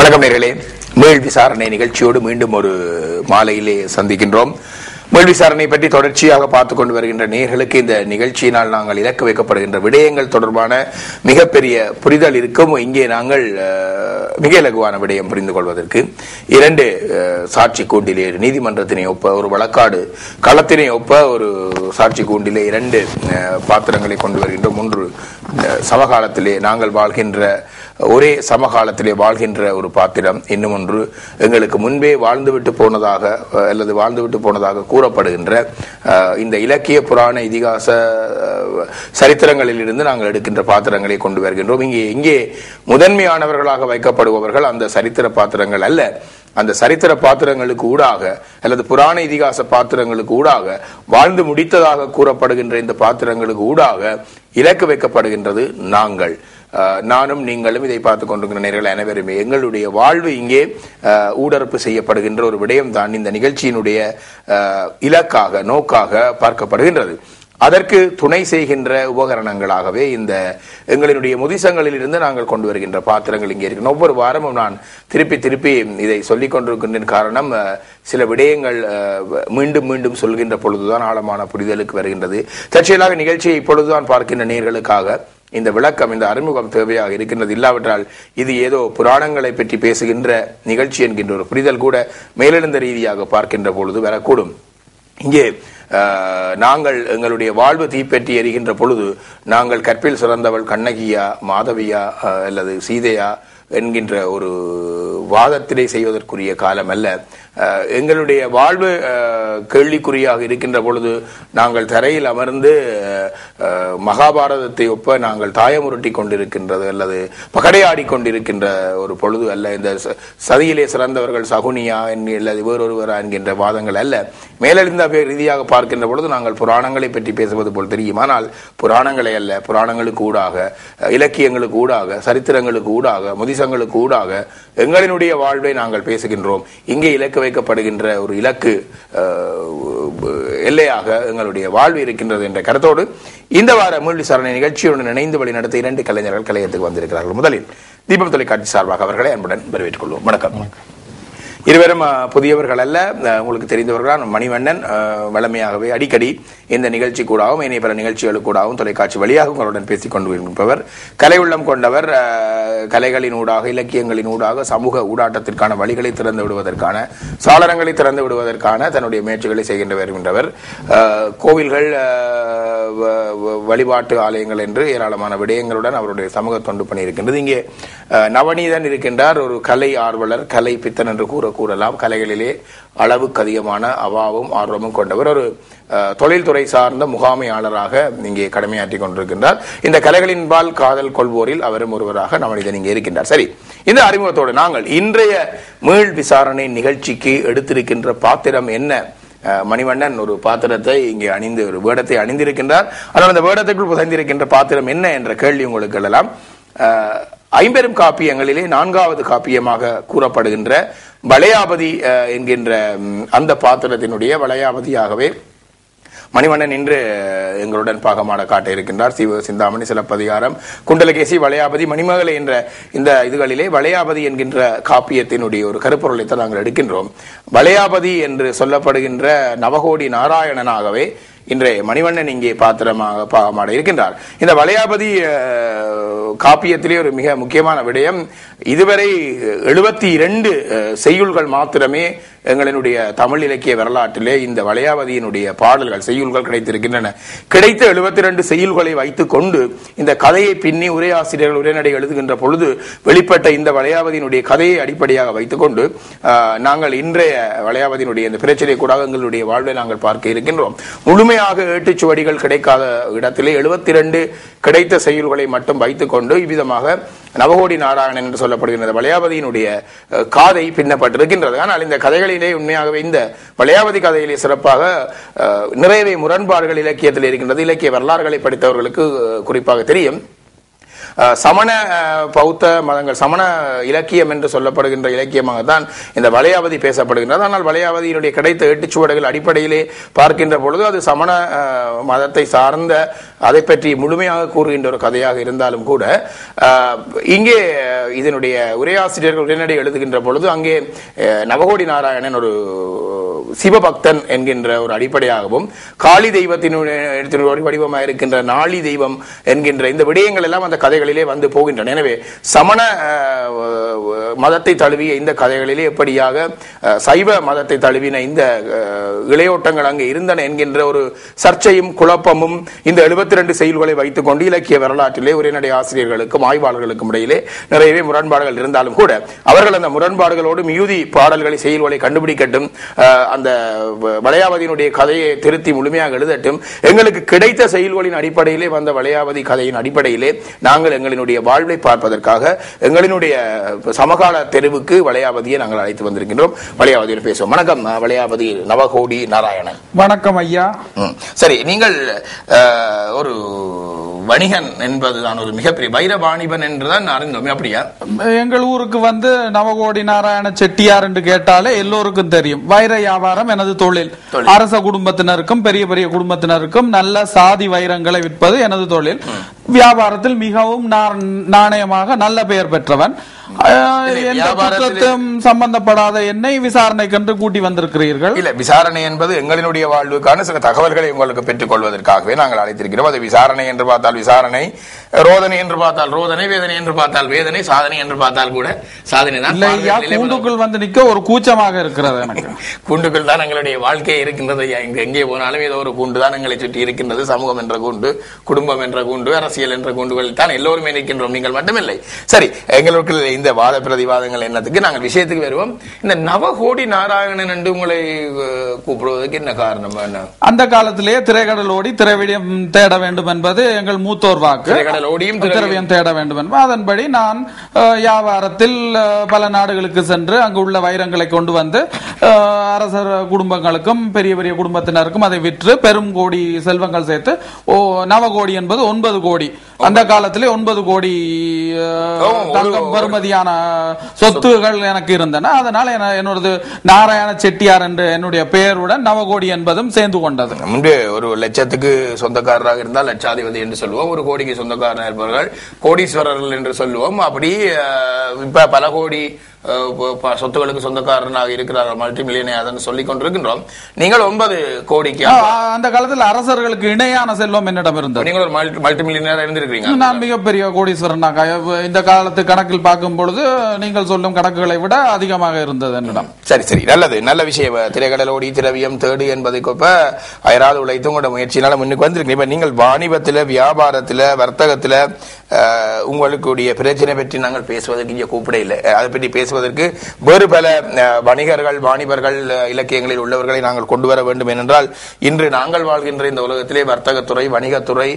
வணக்கம் நேர்களே. மேல் விசாரணை நிகழ்ச்சியோடு மீண்டும் ஒரு மாலையிலே சந்திக்கின்றோம். மேல் விசாரணை பற்றி தொடர்ச்சியாக பார்த்து கொண்டு வருகின்ற நேர்களுக்கு இந்த நிகழ்ச்சியினால் நாங்கள் இலக்கு வைக்கப்படுகின்ற விடயங்கள் தொடர்பான மிகப்பெரிய புரிதல் இருக்கும். இங்கே நாங்கள் மிக இலகுவான விடயம் புரிந்து கொள்வதற்கு இரண்டு சாட்சி கூண்டிலே நீதிமன்றத்தினை ஒப்ப ஒரு வழக்காடு களத்தினை ஒப்ப ஒரு சாட்சி கூண்டிலே இரண்டு பாத்திரங்களை கொண்டு வருகின்றோம். ஒன்று சமகாலத்திலே நாங்கள் வாழ்கின்ற ஒரே சமகாலத்திலே வாழ்கின்ற ஒரு பாத்திரம் இன்னும் ஒன்று எங்களுக்கு முன்பே வாழ்ந்துவிட்டு போனதாக அல்லது வாழ்ந்துவிட்டு போனதாக கூறப்படுகின்ற இந்த இலக்கிய புராண இதிகாச சரித்திரங்களிலிருந்து சரித்திரங்களில் இருந்து நாங்கள் எடுக்கின்ற பாத்திரங்களை கொண்டு வருகின்றோம். இங்கே இங்கே முதன்மையானவர்களாக வைக்கப்படுபவர்கள் அந்த சரித்திர பாத்திரங்கள் அல்ல. அந்த சரித்திர பாத்திரங்களுக்கு ஊடாக அல்லது புராண இதிகாச பாத்திரங்களுக்கு ஊடாக வாழ்ந்து முடித்ததாக கூறப்படுகின்ற இந்த பாத்திரங்களுக்கு ஊடாக இலக்கு வைக்கப்படுகின்றது நாங்கள். நானும் நீங்களும் இதை பார்த்து கொண்டிருக்கிற நேர்கள் அனைவருமே எங்களுடைய வாழ்வு இங்கே ஊடரப்பு ஊடறுப்பு செய்யப்படுகின்ற ஒரு விடயம் தான் இந்த நிகழ்ச்சியினுடைய இலக்காக நோக்காக பார்க்கப்படுகின்றது. அதற்கு துணை செய்கின்ற உபகரணங்களாகவே இந்த எங்களினுடைய முதிசங்களில் இருந்து நாங்கள் கொண்டு வருகின்ற பாத்திரங்கள் இங்கே இருக்கு. ஒவ்வொரு வாரமும் நான் திருப்பி திருப்பி இதை சொல்லிக் கொண்டிருக்கின்ற காரணம் சில விடயங்கள் மீண்டும் மீண்டும் சொல்கின்ற பொழுதுதான் ஆழமான புரிதலுக்கு வருகின்றது. தற்செயலாக நிகழ்ச்சியை இப்பொழுதுதான் பார்க்கின்ற நேர்களுக்காக இந்த விளக்கம் இந்த அறிமுகம் தேவையாக இருக்கின்றது. இல்லாவிட்டால் இது ஏதோ புராணங்களை பற்றி பேசுகின்ற நிகழ்ச்சி என்கின்ற ஒரு புரிதல் கூட மேலெழுந்த ரீதியாக பார்க்கின்ற பொழுது வரக்கூடும். இங்கே நாங்கள் எங்களுடைய வாழ்வு தீப்பற்றி எரிகின்ற பொழுது நாங்கள் கற்பில் சிறந்தவள் கண்ணகியா மாதவியா அல்லது சீதையா என்கின்ற ஒரு வாதத்திலே செய்வதற்குரிய காலம் அல்ல எங்களுடைய வாழ்வு கேள்விக்குறியாக இருக்கின்ற பொழுது நாங்கள் தரையில் அமர்ந்து மகாபாரதத்தை ஒப்ப நாங்கள் தாயமுருட்டி கொண்டிருக்கின்றது அல்லது பகடையாடி கொண்டிருக்கின்ற ஒரு பொழுது அல்ல. இந்த ச- சதியிலே சிறந்தவர்கள் சகுனியா அல்லது வேறொருவரா என்கின்ற வாதங்கள் அல்ல. மேலெழுந்த வே- ரீதியாக பார்க்கின்ற பொழுது நாங்கள் புராணங்களை பற்றி பேசுவது போல் தெரியும். ஆனால் புராணங்களை அல்ல புராணங்களுக்கு ஊடாக இலக்கியங்களுக்கு ஊடாக சரித்திரங்களுக்கு ஊடாக முதிசங்களுக்கு ஊடாக எங்களினுடைய வாழ்வை நாங்கள் பேசுகின்றோம். இங்கே இலக்க வைக்கப்படுகின்ற ஒரு இலக்கு எல்லையாக எங்களுடைய வாழ்வு இருக்கின்றது என்ற கருத்தோடு இந்த வார மூழ்கி சாரணை நிகழ்ச்சியுடன் இணைந்து வழி நடத்த இரண்டு கலைஞர்கள் கலையத்துக்கு வந்திருக்கிறார்கள். முதலில் தீபம் தொலைக்காட்சி சார்பாக அவர்களை அன்புடன் வரவேற்றுக் கொள்வோம். வணக்கம். இருவரும் புதியவர்கள் அல்ல. உங்களுக்கு தெரிந்தவர்களான மணிவண்ணன் வளமையாகவே அடிக்கடி இந்த நிகழ்ச்சி கூடாகவும் இனி பல நிகழ்ச்சிகள் கூடாகவும் தொலைக்காட்சி வழியாக உங்களுடன் பேசிக் கொண்டு இருப்பவர். கலை உள்ளம் கொண்டவர் கலைகளின் ஊடாக இலக்கியங்களின் ஊடாக சமூக ஊடாட்டத்திற்கான வழிகளை திறந்து விடுவதற்கான சாளரங்களை திறந்து விடுவதற்கான தன்னுடைய முயற்சிகளை செய்கின்ற வருகின்றவர். கோவில்கள் வ- வ- வழிபாட்டு ஆலயங்கள் என்று ஏராளமான விடயங்களுடன் அவருடைய சமூக தொண்டு பணி இருக்கின்றது இங்கே நவநீதன் இருக்கின்றார் ஒரு கலை ஆர்வலர் கலை பித்தன் என்று கூற கூறலாம். கலைகளிலே அளவுக்கு அதிகமான அவாவும் ஆர்வமும் கொண்டவர். ஒரு தொழில்துறை சார்ந்த முகாமையாளராக இங்கே கடமையாற்றி கொண்டிருக்கின்றார். இந்த கலைகளின்பால் காதல் கொள்வோரில் அவரும் ஒருவராக நவநீதன் இங்கே இருக்கின்றார். சரி இந்த அறிமுகத்தோடு நாங்கள் இன்றைய மீள் விசாரணை நிகழ்ச்சிக்கு எடுத்திருக்கின்ற பாத்திரம் என்ன? அஹ், மணிவண்ணன் ஒரு பாத்திரத்தை இங்கே அணிந்து ஒரு வேடத்தை அணிந்திருக்கின்றார். ஆனால் அந்த வேடத்துக்குள் புதைந்திருக்கின்ற பாத்திரம் என்ன என்ற கேள்வி உங்களுக்கு எழலாம் அஹ், ஐம்பெரும் காப்பியங்களிலே நான்காவது காப்பியமாக கூறப்படுகின்ற வளையாபதி அஹ், என்கின்ற அந்த பாத்திரத்தினுடைய வளையாபதியாகவே மணிவண்ணன் இன்று எங்களுடன் பாகமாட காட்ட இருக்கின்றார். சிவ சிந்தாமணி சிலப்பதிகாரம் குண்டலகேசி வளையாபதி மணிமகளை என்ற இந்த இதுகளிலே வளையாபதி என்கின்ற காப்பியத்தினுடைய ஒரு கருப்பொருளைத்தான் நாங்கள் எடுக்கின்றோம். வளையாபதி என்று சொல்லப்படுகின்ற நவகோடி நாராயணனாகவே இன்றைய மணிவண்ணன் இங்கே பாத்திரமாக பாகமாட இருக்கின்றார். இந்த வளையாபதி காப்பியத்திலே ஒரு மிக முக்கியமான விடயம். இதுவரை எழுபத்தி இரண்டு செய்யுள்கள் மாத்திரமே எங்களினுடைய தமிழ் இலக்கிய வரலாற்றிலே இந்த வளையாவதியினுடைய பாடல்கள் செய்யுள்கள் கிடைத்திருக்கின்றன. கிடைத்த எழுபத்தி ரெண்டு செய்யுள்களை வைத்துக் கொண்டு இந்த கதையை பின்னி உரையாசிரியர்கள் உரைநடை எழுதுகின்ற பொழுது வெளிப்பட்ட இந்த வளையாவதியினுடைய கதையை அடிப்படையாக வைத்துக்கொண்டு நாங்கள் இன்றைய வளையாவதியினுடைய இந்த பிரச்சனை கூட எங்களுடைய வாழ்வை நாங்கள் பார்க்க இருக்கின்றோம். முழுமையாக ஏட்டுச்சுவடிகள் கிடைக்காத இடத்திலே எழுபத்தி ரெண்டு கிடைத்த செய்யுள்களை மட்டும் வைத்துக்கொண்டு இவ்விதமாக நவகோடி நாராயணன் என்று சொல்லப்படுகின்ற வளையாபதியினுடைய காதை பின்னப்பட்டிருக்கின்றது. ஆனால் இந்த கதைகளிலே உண்மையாகவே இந்த வளையாபதி கதையிலே சிறப்பாக நிறையவே முரண்பாடுகள் இலக்கியத்தில் இருக்கின்றது. இலக்கிய வரலாறுகளை படித்தவர்களுக்கு குறிப்பாக தெரியும். சமண பௌத்த மதங்கள் சமண இலக்கியம் என்று சொல்லப்படுகின்ற இலக்கியமாக தான் இந்த வளையாவதி பேசப்படுகின்றது. ஆனால் வளையாவதியினுடைய கிடைத்த எட்டுச்சுவடுகள் அடிப்படையிலே பார்க்கின்ற பொழுது அது சமண மதத்தை சார்ந்த அதை பற்றி முழுமையாக கூறுகின்ற ஒரு கதையாக இருந்தாலும் கூட இங்கே இதனுடைய உரையாசிரியர்கள் உரைநடை எழுதுகின்ற பொழுது அங்கே நவகோடி நாராயணன் ஒரு சிவபக்தன் என்கின்ற ஒரு அடிப்படையாகவும் காளி தெய்வத்தினுடைய ஒரு வடிவமாக இருக்கின்ற நாளி தெய்வம் என்கின்ற இந்த விடயங்கள் எல்லாம் அந்த கதைகளிலே வந்து போகின்றன. எனவே சமண மதத்தை தழுவிய இந்த கதைகளிலே எப்படியாக சைவ மதத்தை தழுவின இந்த இளையோட்டங்கள் அங்கே இருந்தன என்கின்ற ஒரு சர்ச்சையும் குழப்பமும் இந்த 72 ரெண்டு செயல்களை வைத்துக் கொண்டு இலக்கிய வரலாற்றிலே உரைநடை ஆசிரியர்களுக்கும் ஆய்வாளர்களுக்கும் இடையிலே நிறையவே முரண்பாடுகள் இருந்தாலும் கூட அவர்கள் அந்த முரண்பாடுகளோடு மிகுதி பாடல்களை செயல்களை கண்டுபிடிக்கட்டும் அந்த வளையாவதியினுடைய கதையை திருத்தி முழுமையாக எழுதட்டும். எங்களுக்கு கிடைத்த செயல்களின் அடிப்படையிலே வந்த வளையாவதி கதையின் அடிப்படையிலே நாங்கள் எங்களினுடைய வாழ்வை பார்ப்பதற்காக எங்களினுடைய சமகால தெருவுக்கு வளையாவதியை நாங்கள் அழைத்து வந்திருக்கின்றோம். வளையாவதியில் பேசுவோம். வணக்கம் வளையாவதி நவகோடி நாராயணன். வணக்கம் ஐயா. சரி நீங்கள் ஒரு வணிகன் என்பதுதான் ஒரு மிகப்பெரிய வைர வாணிபன் என்றுதான் அறிந்தோம் அப்படியா? எங்கள் ஊருக்கு வந்து நவகோடி நாராயண செட்டியார் என்று கேட்டாலே எல்லோருக்கும் தெரியும். வைர வியாபாரம் எனது தொழில். அரச குடும்பத்தினருக்கும் பெரிய பெரிய குடும்பத்தினருக்கும் நல்ல சாதி வைரங்களை விற்பது எனது தொழில். வியாபாரத்தில் மிகவும் நாணயமாக நல்ல பெயர் பெற்றவன். சம்பந்தப்படாத என்னை விசாரணைக்கென்று கூட்டி வந்திருக்கிறீர்கள். இல்ல விசாரணை என்பது எங்களினுடைய வாழ்வுக்கான சில தகவல்களை உங்களுக்கு பெற்றுக் கொள்வதற்காகவே நாங்கள் அழைத்திருக்கிறோம். அது விசாரணை என்று பார்த்தால் விசாரணை. ரோதனை என்று பார்த்தால் ரோதனை வேதனை என்று பார்த்தால் வேதனை சாதனை என்று பார்த்தால் கூட சாதனை தான். கூண்டுக்குள் வந்து நிக்க ஒரு கூச்சமாக இருக்கிறது எனக்கு. கூண்டுக்குள் தான் எங்களுடைய வாழ்க்கை இருக்கின்றது ஐயா. இங்கு எங்கே போனாலும் ஏதோ ஒரு கூண்டு தான் எங்களை சுற்றி இருக்கின்றது. சமூகம் என்ற கூண்டு குடும்பம் என்ற கூண்டு அரசியல் என்ற கூண்டுகள் தான் எல்லோருமே நிற்கின்றோம். நீங்கள் மட்டுமில்லை. சரி எங்களுக்கு இந்த வாத பிரதிவாதங்கள் என்னத்துக்கு நாங்கள் விஷயத்துக்கு வருவோம். இந்த நவகோடி நாராயணன் என்று உங்களை கூப்பிடுவதற்கு என்ன காரணம்? அந்த காலத்திலேயே திரைக்கடல் ஓடி திரைவிடியம் தேட வேண்டும் என்பது எங்கள் மூத்தோர் வாக்கு. திரவியம் தேட வேண்டும் என்பது அதன்படி நான் வியாபாரத்தில் பல நாடுகளுக்கு சென்று அங்கு உள்ள வைரங்களை கொண்டு வந்து அரசர் குடும்பங்களுக்கும் பெரிய பெரிய குடும்பத்தினருக்கும் அதை விற்று பெரும் கோடி செல்வங்கள் சேர்த்து ஓ நவகோடி என்பது ஒன்பது கோடி. அந்த காலத்திலே ஒன்பது கோடி தங்கம் பெறுமதியான சொத்துகள் எனக்கு இருந்தன. அதனால என- என்னோடது நாராயண செட்டியார் என்று என்னுடைய பெயருடன் நவகோடி என்பதும் சேர்ந்து கொண்டது. முன்பு ஒரு லட்சத்துக்கு சொந்தக்காரராக இருந்தால் லட்சாதிபதி என்று சொல்லுவோம். ஒரு கோடிக்கு சொந்தக்காரன் இருப்பவர்கள் கோடீஸ்வரர்கள் என்று சொல்லுவோம். அப்படி இப்ப பல கோடி சொத்துகளுக்கு சொந்தக்காரனாக இருக்கிறார்கள் மல்டி மில்லியன் சொல்லிக் கொண்டிருக்கின்றோம். நீங்கள் ஒன்பது கோடிக்கு அந்த காலத்தில் அரசர்களுக்கு இணையான செல்வம் என்னிடம் இருந்தது. நீங்கள் ஒரு மல்டி மில்லியனர் இருந்திருக்கிறீங்க. நான் மிகப்பெரிய கோடீஸ்வரனாக இந்த காலத்து கணக்கில் பார்க்கும் பொழுது நீங்கள் சொல்லும் கணக்குகளை விட அதிகமாக இருந்தது என்னிடம். சரி சரி. நல்லது. நல்ல விஷயம். திரைக்கடலோடி திரவியம் தேடு என்பதை கொப்ப அயராது உழைத்து உங்களோட முயற்சினால முன்னுக்கு வந்திருக்கு இப்ப நீங்கள் வாணிபத்துல வியாபாரத்துல வர்த்தகத்துல உங்களுடைய பிரச்சனை பற்றி நாங்கள் பேசுவதற்கு இங்கே கூப்பிட இல்லை அதை பற்றி பேசுவதற்கு வேறு பல வணிகர்கள் வாணிபர்கள் இலக்கியங்களில் உள்ளவர்களை நாங்கள் கொண்டு வர வேண்டும் ஏனென்றால் இன்று நாங்கள் வாழ்கின்ற இந்த உலகத்திலே வர்த்தகத்துறை வணிகத்துறை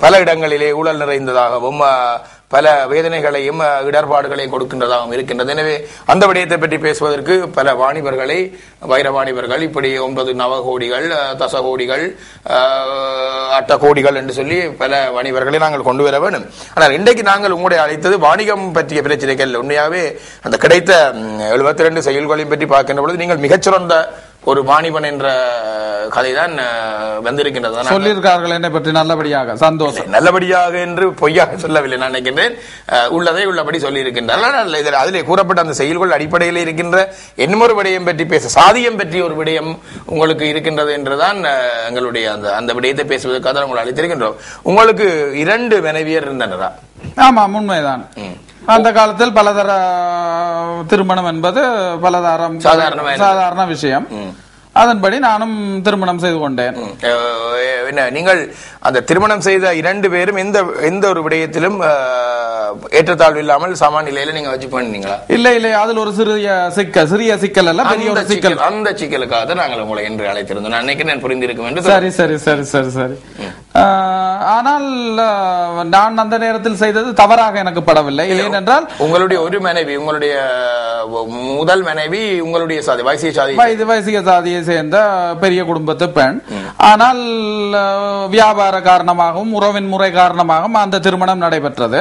பல இடங்களிலே ஊழல் நிறைந்ததாகவும் பல வேதனைகளையும் இடர்பாடுகளையும் கொடுக்கின்றதாகவும் இருக்கின்றது. எனவே அந்த விடயத்தை பற்றி பேசுவதற்கு பல வாணிபர்களை வைர வாணிபர்கள் இப்படி ஒன்பது நவகோடிகள் தசகோடிகள் அட்டகோடிகள் அட்ட கோடிகள் என்று சொல்லி பல வாணிபர்களை நாங்கள் கொண்டு வர வேண்டும். ஆனால் இன்றைக்கு நாங்கள் உங்களுடைய அழைத்தது வாணிகம் பற்றிய பிரச்சனைகள். உண்மையாகவே அந்த கிடைத்த எழுபத்தி ரெண்டு செயல்களையும் பற்றி பார்க்கின்ற பொழுது நீங்கள் மிகச்சிறந்த ஒரு வாணிபன் என்ற கதைதான் அஹ், வந்திருக்கின்றது. சொல்லியிருக்கார்கள் என்னை பற்றி நல்லபடியாக சந்தோஷம். நல்லபடியாக என்று பொய்யாக சொல்லவில்லை நான் நினைக்கின்றேன். உள்ளதை உள்ளபடி சொல்லி இருக்கின்றார் ஆனால் இதில் அதிலே கூறப்பட்ட அந்த செயல்கள் அடிப்படையில் இருக்கின்ற இன்னொரு விடயம் பற்றி பேச சாதியம் பற்றிய ஒரு விடயம் உங்களுக்கு இருக்கின்றது என்றுதான் எங்களுடைய அந்த அந்த விடயத்தை பேசுவதற்காக தான் உங்களை அழைத்திருக்கின்றோம். உங்களுக்கு இரண்டு மனைவியர் இருந்தனரா? ஆமா உண்மைதான். அந்த காலத்தில் பலதர திருமணம் என்பது பலதரம் சாதாரண விஷயம். அதன்படி நானும் திருமணம் செய்து கொண்டேன். என்ன நீங்கள் அந்த திருமணம் செய்த இரண்டு பேரும் எந்த எந்த ஒரு விடயத்திலும் ஏற்றத்தாழ்வு இல்லாமல் சமநிலையில நீங்க வச்சு பண்ணீங்களா இல்ல இல்ல அதுல ஒரு சிறிய சிக்கல் சிறிய சிக்கல் அல்ல பெரிய ஒரு சிக்கல் அந்த சிக்கலுக்காக நாங்கள் உங்களை என்று அழைத்திருந்தோம். நான் நினைக்கிறேன் புரிந்திருக்கும் என்று சரி சரி சரி சரி சரி. ஆனால் நான் அந்த நேரத்தில் செய்தது தவறாக எனக்கு படவில்லை. ஏனென்றால் உங்களுடைய ஒரு மனைவி உங்களுடைய முதல் மனைவி உங்களுடைய சாதி வைசிய சாதி வயது வயசிக சாதியை சேர்ந்த பெரிய குடும்பத்து பெண். ஆனால் வியாபார காரணமாகவும் உறவின் முறை காரணமாகவும் அந்த திருமணம் நடைபெற்றது.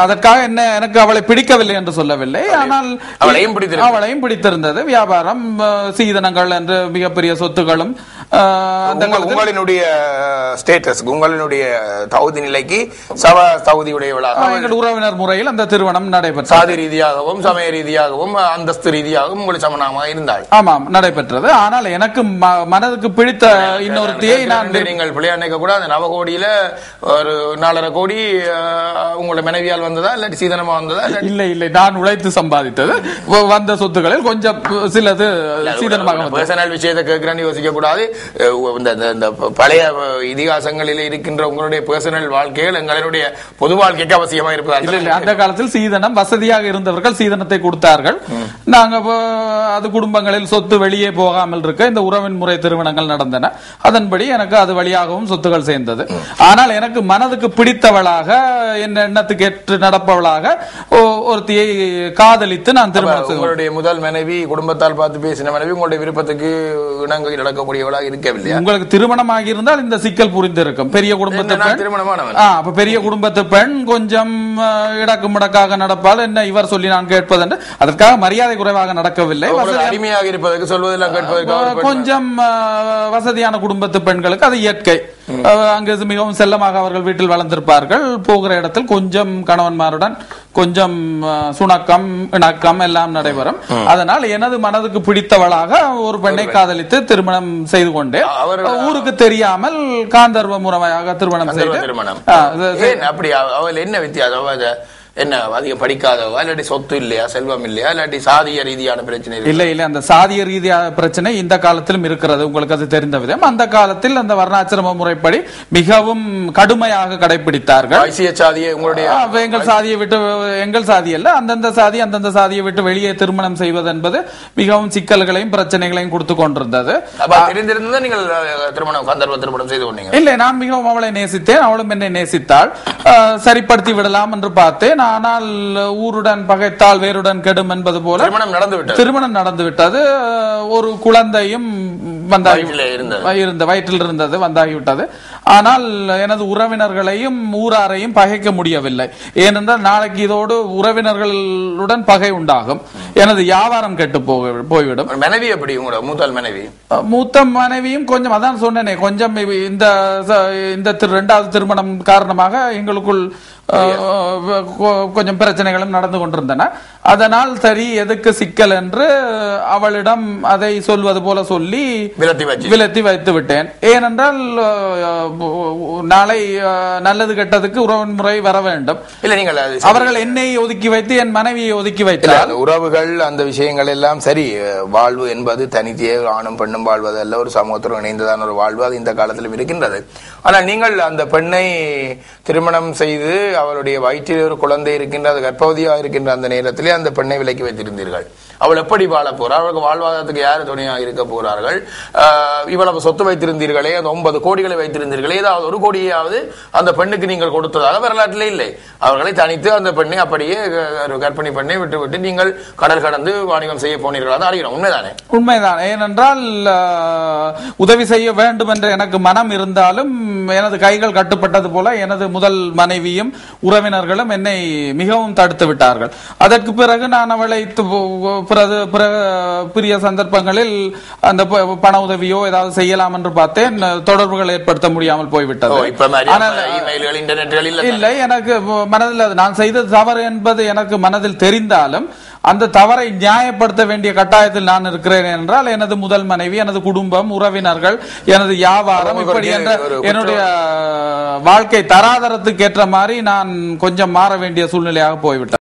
அதற்காக என்ன எனக்கு அவளை பிடிக்கவில்லை என்று சொல்லவில்லை ஆனால் அவளையும் பிடித்திருந்தது. அவளையும் பிடித்திருந்தது வியாபாரம் சீதனங்கள் என்று மிகப்பெரிய சொத்துகளும் உங்களினுடைய ஸ்டேட்டஸ் உங்களினுடைய தகுதி நிலைக்கு சவ தகுதியுடையவளாக உறவினர் முறையில் அந்த திருமணம் நடைபெற்றது. சாதி ரீதியாகவும் சமய ரீதியாகவும் அந்தஸ்து ரீதியாகவும் உங்களுக்கு சமணமாக இருந்தாள் ஆமாம் நடைபெற்றது. ஆனால் எனக்கு மனதுக்கு பிடித்த இன்னொருத்தியை நான் நீங்கள் பிள்ளையா நினைக்க கூட அந்த நவகோடியில ஒரு நாலரை கோடி உங்களோட மனைவியால் வந்ததா இல்லாட்டி சீதனமா வந்ததா இல்லை இல்லை நான் உழைத்து சம்பாதித்தது. வந்த சொத்துக்களில் கொஞ்சம் சிலது சீதனமாக விஷயத்தை கேட்கிறேன்னு யோசிக்க கூடாது. இந்த பழைய இதிகாசங்களில் இருக்கின்ற உங்களுடைய பர்சனல் வாழ்க்கைகள் எங்களுடைய பொது வாழ்க்கைக்கு அவசியமா இருப்பதால் அந்த காலத்தில் சீதனம் வசதியாக இருந்தவர்கள் சீதனத்தை கொடுத்தார்கள். நாங்க அது குடும்பங்களில் சொத்து வெளியே போகாமல் இருக்க இந்த உறவின் முறை திருமணங்கள் நடந்தன. அதன்படி எனக்கு அது வழியாகவும் சொத்துகள் சேர்ந்தது. ஆனால் எனக்கு மனதுக்கு பிடித்தவளாக என் எண்ணத்துக்கு ஏற்று நடப்பவளாக ஒருத்தியை காதலித்து நான் திருமணம் உங்களுடைய முதல் மனைவி குடும்பத்தால் பார்த்து பேசின மனைவி உங்களுடைய விருப்பத்துக்கு இணங்க நடக்கக்கூடியவளாக இருக்கவில்லையா? உங்களுக்கு திருமணமாகி இருந்தால் இந்த சிக்கல் புரிந்திருக்கும். பெரிய குடும்பத்து பெண்? திருமணமானவன். ஆ, அப்ப பெரிய குடும்பத்து பெண் கொஞ்சம் இடக்கு முடக்காக நடப்பால் என்ன இவர் சொல்லி நான் கேட்பதென்று? அதற்காக மரியாதை குறைவாக நடக்கவில்லை. அடிமையாக இருப்பதற்கு சொல்வதெல்லாம் கேட்பதற்கு கொஞ்சம் வசதியான குடும்பத்து பெண்களுக்கு அது இயற்கை. அங்கு மிகவும் செல்லமாக அவர்கள் வீட்டில் வளர்ந்திருப்பார்கள். போகிற இடத்தில் கொஞ்சம் கணவன்மாருடன் கொஞ்சம் சுணக்கம் இணக்கம் எல்லாம் நடைபெறும். அதனால் எனது மனதுக்கு பிடித்தவளாக ஒரு பெண்ணை காதலித்து திருமணம் செய்து அவர் ஊருக்கு தெரியாமல் காந்தர்வ முறையாக திருமணம் செய்து அப்படி? அவ- அவள் என்ன வித்தியாசம்? என்ன அதிகம் படிக்காதவா? இல்லாட்டி சொத்து இல்லையா செல்வம் இல்லையா? இல்லாட்டி சாதிய ரீதியான பிரச்சனை? இல்ல இல்ல அந்த சாதிய ரீதியான பிரச்சனை இந்த காலத்திலும் இருக்கிறது. உங்களுக்கு அது தெரிந்த விதம். அந்த காலத்தில் அந்த வர்ணாசிரம முறைப்படி மிகவும் கடுமையாக கடைபிடித்தார்கள். வைசிய சாதியை உங்களுடைய எங்கள் சாதியை விட்டு எங்கள் சாதி அல்ல. அந்தந்த சாதி அந்தந்த சாதியை விட்டு வெளியே திருமணம் செய்வது என்பது மிகவும் சிக்கல்களையும் பிரச்சனைகளையும் கொடுத்து கொண்டிருந்தது. அப்ப தெரிந்திருந்தா நீங்கள் திருமணம் கந்தர்வ திருமணம் செய்து கொண்டீங்க. இல்லை நான் மிகவும் அவளை நேசித்தேன். அவளும் என்னை நேசித்தாள். சரிப்படுத்தி விடலாம் என்று பார்த்தேன். ஆனால் ஊருடன் பகைத்தால் வேருடன் கெடும் என்பது போல திருமணம் நடந்து விட்டது திருமணம் நடந்து விட்டது ஒரு குழந்தையும் வந்தாகி வயிற்றிலே இருந்தது. இருந்த வயிற்றில் இருந்தது வந்தாகிவிட்டது. ஆனால் எனது உறவினர்களையும் ஊராரையும் பகைக்க முடியவில்லை. ஏனென்றால் நாளைக்கு இதோடு உறவினர்களுடன் பகை உண்டாகும். எனது வியாபாரம் கெட்டு போக- போய்விடும். மனைவி எப்படி உங்களோட மூத்தாள் மனைவி? மூத்த மனைவியும் கொஞ்சம் அதான் சொன்னேனே கொஞ்சம் இந்த இந்த இரண்டாவது திருமணம் காரணமாக எங்களுக்குள் கொஞ்சம் பிரச்சனைகளும் நடந்து கொண்டிருந்தன. அதனால் சரி எதுக்கு சிக்கல் என்று அவளிடம் அதை சொல்வது போல சொல்லி விலத்தி வைத்து விட்டேன். ஏனென்றால் நாளை நல்லது கெட்டதுக்கு உறவின் முறை வர வேண்டும். இல்ல நீங்கள் அது அவர்கள் என்னை ஒதுக்கி வைத்து என் மனைவியை ஒதுக்கி வைத்தார் உறவுகள் அந்த விஷயங்கள் எல்லாம் சரி. வாழ்வு என்பது தனித்தே ஆணும் பெண்ணும் வாழ்வது அல்ல ஒரு சமூகத்துடன் இணைந்ததான ஒரு வாழ்வு அது இந்த காலத்திலும் இருக்கின்றது. ஆனால் நீங்கள் அந்த பெண்ணை திருமணம் செய்து அவளுடைய வயிற்றில் ஒரு குழந்தை இருக்கின்ற கர்ப்பவதியாக இருக்கின்ற அந்த நேரத்திலே அந்த பெண்ணை விலக்கி வைத்திருந்தீர்கள். அவள் எப்படி வாழ போறாள்? அவளுக்கு வாழ்வாதாரத்துக்கு யார் துணையாக இருக்க போறார்கள்? இவ்வளவு சொத்து வைத்திருந்தீர்களே அந்த ஒன்பது கோடிகளை வைத்திருந்தீர்களே ஏதாவது ஒரு கோடியாவது அந்த பெண்ணுக்கு நீங்கள் கொடுத்ததாக வரலாற்றிலே இல்லை. அவர்களை தனித்து அந்த பெண்ணை அப்படியே க- பண்ணி கர்ப்பிணி விட்டு விட்டு நீங்கள் கடல் கடந்து வாணிகம் செய்ய போனீர்களா. அறிகிறோம். உண்மைதானே? உண்மைதான். ஏனென்றால் உதவி செய்ய வேண்டும் என்று எனக்கு மனம் இருந்தாலும் எனது கைகள் கட்டுப்பட்டது போல எனது முதல் மனைவியும் உறவினர்களும் என்னை மிகவும் தடுத்து விட்டார்கள். அதற்கு பிறகு நான் அவளை பிரிய சந்தர்ப்பங்களில் அந்த பண உதவியோ ஏதாவது செய்யலாம் என்று பார்த்தேன். தொடர்புகள் ஏற்படுத்த முடியாமல் போய்விட்டது. இல்ல எனக்கு மனதில் நான் செய்தது தவறு என்பது எனக்கு மனதில் தெரிந்தாலும் அந்த தவறை நியாயப்படுத்த வேண்டிய கட்டாயத்தில் நான் இருக்கிறேன் என்றால் எனது முதல் மனைவி எனது குடும்பம் உறவினர்கள் எனது வியாபாரம் இப்படி என்ற. என்னுடைய வாழ்க்கை தராதரத்துக்கு ஏற்ற மாதிரி நான் கொஞ்சம் மாற வேண்டிய சூழ்நிலையாக போய்விட்டது.